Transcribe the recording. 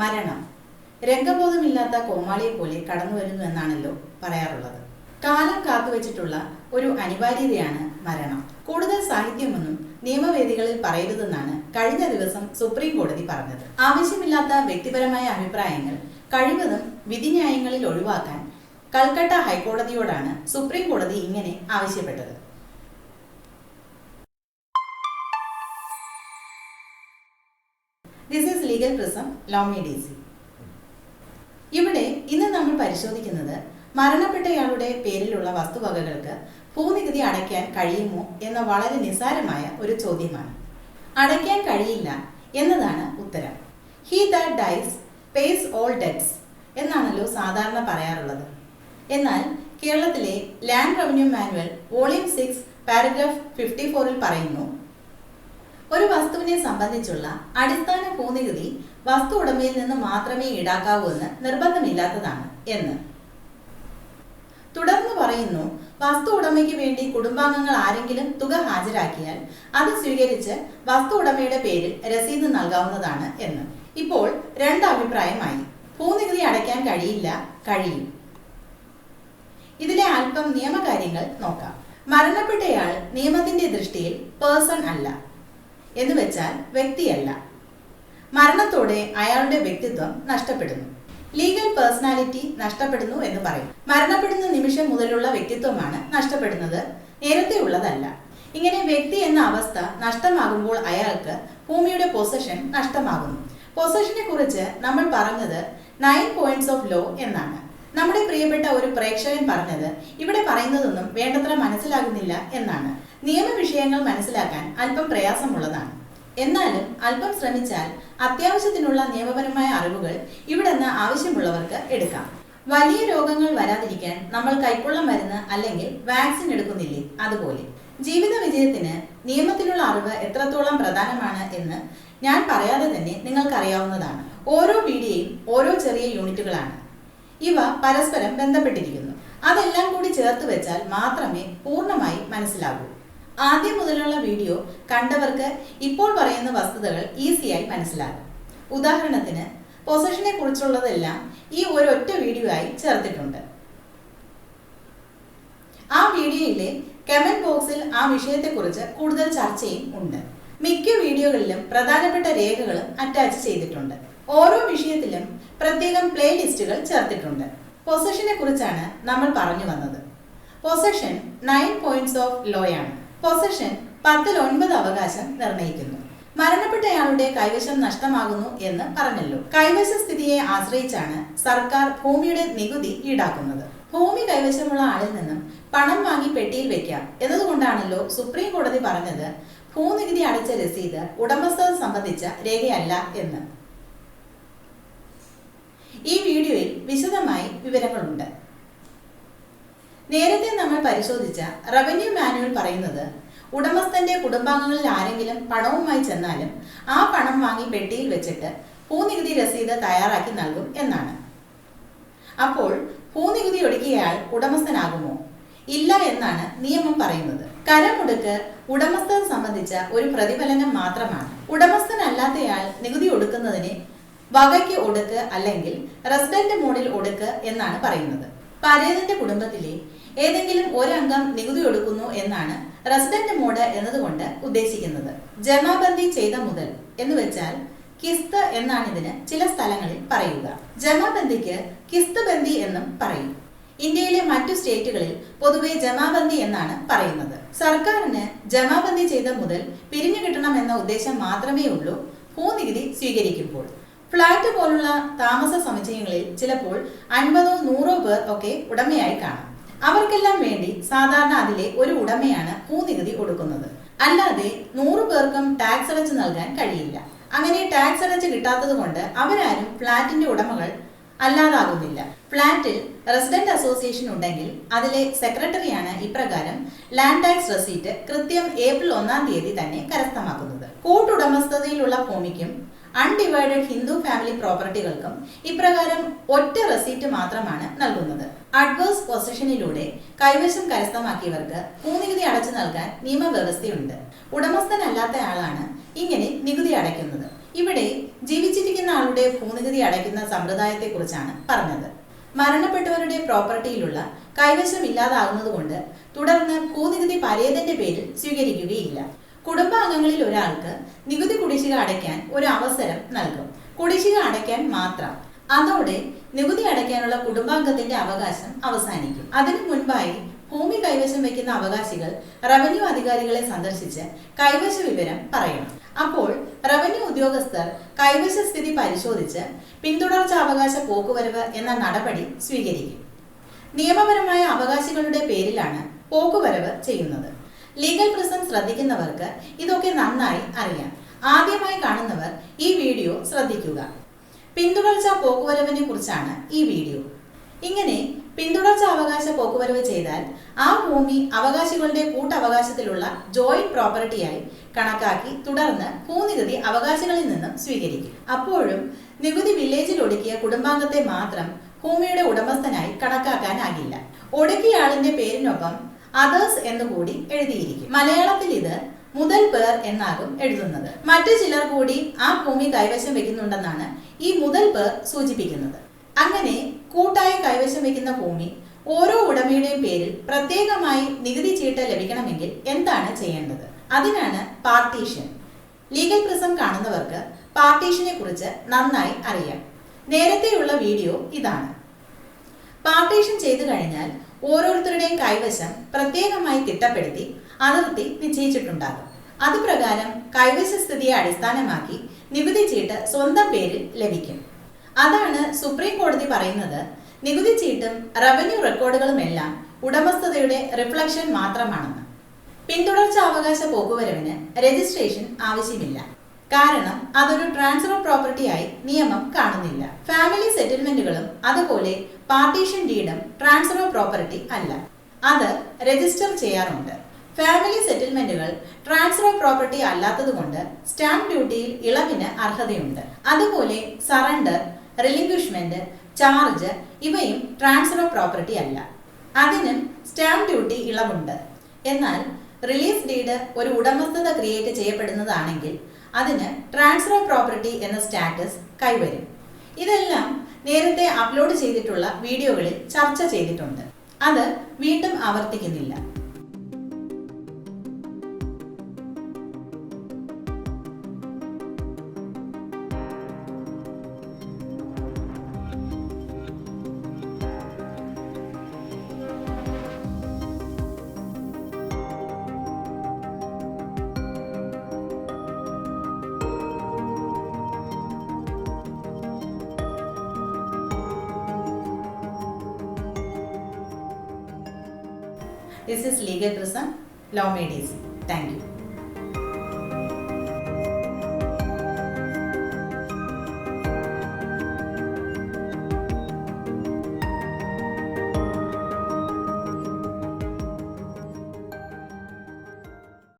മരണം. രംഗബോധമില്ലാത്ത കോമാളിയെ പോലെ കടന്നു വരുന്നു എന്നാണല്ലോ പറയാറുള്ളത്. കാലം കാത്തുവച്ചിട്ടുള്ള ഒരു അനിവാര്യതയാണ് മരണം. കൂടുതൽ സാഹിത്യമൊന്നും നിയമവേദികളിൽ പറയരുതെന്നാണ് കഴിഞ്ഞ ദിവസം സുപ്രീം കോടതി പറഞ്ഞത്. ആവശ്യമില്ലാത്ത വ്യക്തിപരമായ അഭിപ്രായങ്ങൾ കഴിവതും വിധിന്യായങ്ങളിൽ ഒഴിവാക്കാൻ കൽക്കട്ട ഹൈക്കോടതിയോടാണ് സുപ്രീം കോടതി ഇങ്ങനെ ആവശ്യപ്പെട്ടത്. ലീഗൽ പ്രിസം ലോമി ഡി സി ഇവിടെ ഇന്ന് നമ്മൾ പരിശോധിക്കുന്നത് മരണപ്പെട്ടയാളുടെ പേരിലുള്ള വസ്തുവകകൾക്ക് ഭൂനികുതി അടയ്ക്കാൻ കഴിയുമോ എന്ന വളരെ നിസാരമായ ഒരു ചോദ്യമാണ്. അടയ്ക്കാൻ കഴിയില്ല എന്നതാണ് ഉത്തരം. He that dies pays all debts എന്നാണല്ലോ സാധാരണ പറയാറുള്ളത്. എന്നാൽ കേരളത്തിലെ land revenue manual volume six paragraph fifty ഫോറിൽ പറയുന്നു ഒരു വസ്തുവിനെ സംബന്ധിച്ചുള്ള അടിസ്ഥാന ഭൂനികുതി വസ്തു ഉടമയിൽ നിന്ന് മാത്രമേ ഈടാക്കാവൂ എന്ന് നിർബന്ധമില്ലാത്തതാണ് എന്ന്. തുടർന്ന് പറയുന്നു വസ്തു ഉടമയ്ക്ക് വേണ്ടി കുടുംബാംഗങ്ങൾ ആരെങ്കിലും തുക ഹാജരാക്കിയാൽ അത് സ്വീകരിച്ച് വസ്തു ഉടമയുടെ പേരിൽ രസീത് നൽകാവുന്നതാണ് എന്ന്. ഇപ്പോൾ രണ്ട് അഭിപ്രായമായി. ഭൂനികുതി അടയ്ക്കാൻ കഴിയില്ല കഴിയും. ഇതിലെ അല്പം നിയമകാര്യങ്ങൾ നോക്കാം. മരണപ്പെട്ടയാൾ നിയമത്തിന്റെ ദൃഷ്ടിയിൽ പേഴ്സൺ അല്ല. എന്ന് വെച്ചാൽ വ്യക്തിയല്ല. മരണത്തോടെ അയാളുടെ വ്യക്തിത്വം നഷ്ടപ്പെടുന്നു. ലീഗൽ പേഴ്സണാലിറ്റി നഷ്ടപ്പെടുന്നു എന്ന് പറയും. മരണപ്പെടുന്ന നിമിഷം മുതലുള്ള വ്യക്തിത്വമാണ് നഷ്ടപ്പെടുന്നത്. നേരത്തെ ഉള്ളതല്ല. ഇങ്ങനെ വ്യക്തി എന്ന അവസ്ഥ നഷ്ടമാകുമ്പോൾ അയാൾക്ക് ഭൂമിയുടെ പൊസഷൻ നഷ്ടമാകുന്നു. പൊസഷനെ കുറിച്ച് നമ്മൾ പറഞ്ഞത് നയൻ പോയിന്റ്സ് ഓഫ് ലോ എന്നാണ്. നമ്മുടെ പ്രിയപ്പെട്ട ഒരു പ്രേക്ഷകൻ പറഞ്ഞത് ഇവിടെ പറയുന്നതൊന്നും വേണ്ടത്ര മനസ്സിലാകുന്നില്ല എന്നാണ്. നിയമ വിഷയങ്ങൾ മനസ്സിലാക്കാൻ അല്പം പ്രയാസമുള്ളതാണ്. എന്നാലും അല്പം ശ്രമിച്ചാൽ അത്യാവശ്യത്തിനുള്ള നിയമപരമായ അറിവുകൾ ഇവിടെ നിന്ന് ആവശ്യമുള്ളവർക്ക് എടുക്കാം. വലിയ രോഗങ്ങൾ വരാതിരിക്കാൻ നമ്മൾ കൈക്കുള്ള മരുന്ന് അല്ലെങ്കിൽ വാക്സിൻ എടുക്കുന്നില്ലേ? അതുപോലെ. ജീവിത വിജയത്തിന് നിയമത്തിലുള്ള അറിവ് എത്രത്തോളം പ്രധാനമാണ് എന്ന് ഞാൻ പറയാതെ തന്നെ നിങ്ങൾക്കറിയാവുന്നതാണ്. ഓരോ പീഡിയയും ഓരോ ചെറിയ യൂണിറ്റുകളാണ്. ഇവ പരസ്പരം ബന്ധപ്പെട്ടിരിക്കുന്നു. അതെല്ലാം കൂടി ചേർത്ത് വെച്ചാൽ മാത്രമേ പൂർണമായി മനസ്സിലാകൂ. ആദ്യം മുതലുള്ള വീഡിയോ കണ്ടവർക്ക് ഇപ്പോൾ പറയുന്ന വസ്തുതകൾ ഈസിയായി മനസ്സിലാകും. ഉദാഹരണത്തിന് പൊസഷനെ കുറിച്ചുള്ളതെല്ലാം ഈ ഒരൊറ്റ വീഡിയോ ആയി ചേർത്തിട്ടുണ്ട്. ആ വീഡിയോയിലെ കമന്റ് ബോക്സിൽ ആ വിഷയത്തെക്കുറിച്ച് കൂടുതൽ ചർച്ചയും ഉണ്ട്. മിക്ക വീഡിയോകളിലും പ്രധാനപ്പെട്ട രേഖകളും അറ്റാച്ച് ചെയ്തിട്ടുണ്ട്. ഓരോ വിഷയത്തിലും പ്രത്യേകം പ്ലേലിസ്റ്റുകൾ ചേർത്തിട്ടുണ്ട്. പൊസഷനെ കുറിച്ചാണ് നമ്മൾ പറഞ്ഞു വന്നത്. പൊസഷൻ നയൻ പോയിന്റ്സ് ഓഫ് ലോയാണ് പൊസഷൻ പത്തിൽ ഒൻപത് അവകാശം നിർണയിക്കുന്നു. മരണപ്പെട്ടയാളുടെ കൈവശം നഷ്ടമാകുന്നു എന്ന് പറഞ്ഞല്ലോ. കൈവശ സ്ഥിതിയെ ആശ്രയിച്ചാണ് സർക്കാർ ഭൂമിയുടെ നികുതി ഈടാക്കുന്നത്. ഭൂമി കൈവശമുള്ള ആളിൽ നിന്നും പണം വാങ്ങി പെട്ടിയിൽ വെക്കാം എന്നതുകൊണ്ടാണല്ലോ സുപ്രീം കോടതി പറഞ്ഞത് ഭൂനികുതി അടച്ച രസീത് ഉടമസ്ഥത സംബന്ധിച്ച രേഖയല്ല എന്ന്. ഈ വീഡിയോയിൽ വിശദമായി വിവരങ്ങളുണ്ട്. നേരത്തെ നമ്മൾ പരിശോധിച്ച റവന്യൂ മാനുവൽ പറയുന്നത് ഉടമസ്ഥന്റെ കുടുംബാംഗങ്ങളിൽ ആരെങ്കിലും പണവുമായി ചെന്നാലും ആ പണം വാങ്ങി പെട്ടിയിൽ വെച്ചിട്ട് ഭൂനികുതി രസീത് തയ്യാറാക്കി നൽകും എന്നാണ്. അപ്പോൾ ഭൂനികുതി ഒടുക്കിയയാൾ ഉടമസ്ഥനാകുമോ? ഇല്ല എന്നാണ് നിയമം പറയുന്നത്. കരമുടുക്ക് ഉടമസ്ഥൻ സംബന്ധിച്ച ഒരു പ്രതിഫലനം മാത്രമാണ്. ഉടമസ്ഥനല്ലാത്തയാൾ നികുതി ഒടുക്കുന്നതിന് വകയ്ക്ക് ഒടുക്ക് അല്ലെങ്കിൽ റെസിഡന്റ് മോഡിൽ ഒടുക്ക് എന്നാണ് പറയുന്നത്. പരേതന്റെ കുടുംബത്തിലെ ഏതെങ്കിലും ഒരംഗം നികുതി ഒടുക്കുന്നു എന്നാണ് റെസിഡന്റ് മോഡ് എന്നതുകൊണ്ട് ഉദ്ദേശിക്കുന്നത്. ജമാബന്ദി ചെയ്ത മുതൽ എന്ന് വെച്ചാൽ കിസ്ത് എന്നാണ് ഇതിന് ചില സ്ഥലങ്ങളിൽ പറയുക. ജമാബന്ദിക്ക് കിസ്ത് ബന്ദി എന്നും പറയും. ഇന്ത്യയിലെ മറ്റു സ്റ്റേറ്റുകളിൽ പൊതുവെ ജമാബന്ദി എന്നാണ് പറയുന്നത്. സർക്കാരിന് ജമാബന്ദി ചെയ്ത മുതൽ പിരിഞ്ഞു കിട്ടണം എന്ന ഉദ്ദേശം മാത്രമേ ഉള്ളൂ ഭൂനികുതി സ്വീകരിക്കുമ്പോൾ. ഫ്ളാറ്റ് പോലുള്ള താമസ സമുച്ചയങ്ങളിൽ ചിലപ്പോൾ അൻപതോ നൂറോ പേർ ഒക്കെ ഉടമയായി കാണാം. അവർക്കെല്ലാം വേണ്ടി സാധാരണ അതിലെ ഒരു ഉടമയാണ് ഭൂനികുതി കൊടുക്കുന്നത് അല്ലാതെ നൂറു പേർക്കും ടാക്സ് അടച്ച് നൽകാൻ കഴിയില്ല. അങ്ങനെ ടാക്സ് അടച്ച് കിട്ടാത്തത് കൊണ്ട് അവരാരും ഫ്ളാറ്റിന്റെ ഉടമകൾ അല്ലാതാകുന്നില്ല. ഫ്ളാറ്റിൽ റെസിഡന്റ് അസോസിയേഷൻ ഉണ്ടെങ്കിൽ അതിലെ സെക്രട്ടറിയാണ് ഇപ്രകാരം ലാൻഡ് ടാക്സ് റെസീറ്റ് കൃത്യം ഏപ്രിൽ ഒന്നാം തീയതി തന്നെ കരസ്ഥമാക്കുന്നത്. കൂട്ടുടമസ്ഥതയിലുള്ള ഭൂമിക്കും അൺഡിവൈഡഡ് ഹിന്ദു ഫാമിലി പ്രോപ്പർട്ടികൾക്കും ഇപ്രകാരം ഒറ്റ റെസീറ്റ് മാത്രമാണ് നൽകുന്നത്. അഡ്വേഴ്സ് പൊസിഷനിലൂടെ കൈവശം കരസ്ഥമാക്കിയവർക്ക് ഭൂനികുതി അടച്ചു നൽകാൻ നിയമവ്യവസ്ഥയുണ്ട്. ഉടമസ്ഥനല്ലാത്ത ആളാണ് ഇങ്ങനെ നികുതി അടയ്ക്കുന്നത്. ഇവിടെ ജീവിച്ചിരിക്കുന്ന ആളുടെ ഭൂനികുതി അടയ്ക്കുന്ന സമ്പ്രദായത്തെക്കുറിച്ചാണ് പറഞ്ഞത്. മരണപ്പെട്ടവരുടെ പ്രോപ്പർട്ടിയിലുള്ള കൈവശം ഇല്ലാതാകുന്നതുകൊണ്ട് തുടർന്ന് ഭൂനികുതി പരേതന്റെ പേരിൽ സ്വീകരിക്കുകയില്ല. കുടുംബാംഗങ്ങളിൽ ഒരാൾക്ക് നികുതി കുടിശ്ശിക അടയ്ക്കാൻ ഒരു അവസരം നൽകും. കുടിശ്ശിക അടയ്ക്കാൻ മാത്രം. അതോടെ നികുതി അടയ്ക്കാനുള്ള കുടുംബാംഗത്തിന്റെ അവകാശം അവസാനിക്കും. അതിനു മുൻപായി ഭൂമി കൈവശം വെക്കുന്ന അവകാശികൾ റവന്യൂ അധികാരികളെ സന്ദർശിച്ച് കൈവശ വിവരം പറയണം. അപ്പോൾ റവന്യൂ ഉദ്യോഗസ്ഥർ കൈവശ സ്ഥിതി പരിശോധിച്ച് പിന്തുടർച്ച അവകാശ പോക്കുവരവ് എന്ന നടപടി സ്വീകരിക്കും. നിയമപരമായ അവകാശികളുടെ പേരിലാണ് പോക്കുവരവ് ചെയ്യുന്നത്. ലീഗൽ പ്രസൻസ് ശ്രദ്ധിക്കുന്നവർക്ക് ഇതൊക്കെ നന്നായി അറിയാം. ആദ്യമായി കാണുന്നവർ ഈ വീഡിയോ ശ്രദ്ധിക്കുക. പിന്തുടർച്ച പോക്കുവരവിനെ കുറിച്ചാണ് ഈ വീഡിയോ ഇങ്ങനെ പിന്തുടർച്ച അവകാശ പോക്കുവരവ് ചെയ്താൽ ആ ഭൂമി അവകാശികളുടെ കൂട്ടവകാശത്തിലുള്ള ജോയിന്റ് പ്രോപ്പർട്ടിയായി കണക്കാക്കി തുടർന്ന് ഭൂനികുതി അവകാശികളിൽ നിന്നും സ്വീകരിക്കും. അപ്പോഴും നികുതി വില്ലേജിൽ ഒടുക്കിയ കുടുംബാംഗത്തെ മാത്രം ഭൂമിയുടെ ഉടമസ്ഥനായി കണക്കാക്കാനാകില്ല. ഒടുക്കിയ ആളിന്റെ പേരിനൊപ്പം അതേഴ്സ് എന്നുകൂടി എഴുതിയിരിക്കും. മലയാളത്തിൽ ഇത് മുതൽ പേർ എന്നാകും എഴുതുന്നത്. മറ്റു ചിലർ കൂടി ആ ഭൂമി കൈവശം വെക്കുന്നുണ്ടെന്നാണ് ഈ മുതൽ പേർ സൂചിപ്പിക്കുന്നത്. അങ്ങനെ കൂട്ടായി കൈവശം വെക്കുന്ന ഭൂമി ഓരോ ഉടമയുടെയും പേരിൽ പ്രത്യേകമായി നികുതി ചീട്ട് ലഭിക്കണമെങ്കിൽ എന്താണ് ചെയ്യേണ്ടത്? അതിനാണ് പാർട്ടീഷൻ. ലീഗൽ പ്രിസം കാണുന്നവർക്ക് പാർട്ടീഷനെ കുറിച്ച് നന്നായി അറിയാം. നേരത്തെയുള്ള വീഡിയോ ഇതാണ്. പാർട്ടീഷൻ ചെയ്തു കഴിഞ്ഞാൽ ഓരോരുത്തരുടെയും കൈവശം പ്രത്യേകമായി തിട്ടപ്പെടുത്തി അതിർത്തി നിശ്ചയിച്ചിട്ടുണ്ടാകും. അതുപ്രകാരം കൈവശ സ്ഥിതിയെ അടിസ്ഥാനമാക്കി നികുതി ചീട്ട് സ്വന്തം പേരിൽ ലഭിക്കും. അതാണ് സുപ്രീം കോടതി പറയുന്നത്. നികുതി ചീട്ടും റവന്യൂ റെക്കോർഡുകളും എല്ലാം ഉടമസ്ഥതയുടെ റിഫ്ലക്ഷൻ മാത്രമാണെന്ന്. പിന്തുടർച്ച അവകാശ പോക്കുവരവിന് രജിസ്ട്രേഷൻ ആവശ്യമില്ല. കാരണം അതൊരു ട്രാൻസ്ഫർ പ്രോപ്പർട്ടിയായി നിയമം കാണുന്നില്ല. ഫാമിലി സെറ്റിൽമെന്റുകളും അതുപോലെ പാർട്ടീഷൻ ഡീഡും ട്രാൻസ്ഫർ ഓഫ് പ്രോപ്പർട്ടി അല്ല. അത് രജിസ്റ്റർ ചെയ്യാറുണ്ട്. ഫാമിലി സെറ്റിൽമെന്റുകൾ ട്രാൻസ്ഫർ ഓഫ് പ്രോപ്പർട്ടി അല്ലാത്തതുകൊണ്ട് സ്റ്റാമ്പ് ഡ്യൂട്ടിയിൽ ഇളവിന് അർഹതയുണ്ട്. അതുപോലെ സറണ്ടർ റിലിംഗ്വിഷ്മെന്റ് ചാർജ് ഇവയും ട്രാൻസ്ഫർ ഓഫ് പ്രോപ്പർട്ടി അല്ല. അതിനും സ്റ്റാമ്പ് ഡ്യൂട്ടി ഇളവുണ്ട്. എന്നാൽ റിലീസ് ഡീഡ് ഒരു ഉടമസ്ഥത ക്രിയേറ്റ് ചെയ്യപ്പെടുന്നതാണെങ്കിൽ അതിന് ട്രാൻസ്ഫർ ഓഫ് പ്രോപ്പർട്ടി എന്ന സ്റ്റാറ്റസ് കൈവരും. ഇതെല്ലാം നേരത്തെ അപ്ലോഡ് ചെയ്തിട്ടുള്ള വീഡിയോകളിൽ ചർച്ച ചെയ്തിട്ടുണ്ട്. അത് വീണ്ടും ആവർത്തിക്കുന്നില്ല. This is Legal Prism, Law Easy. Thank you.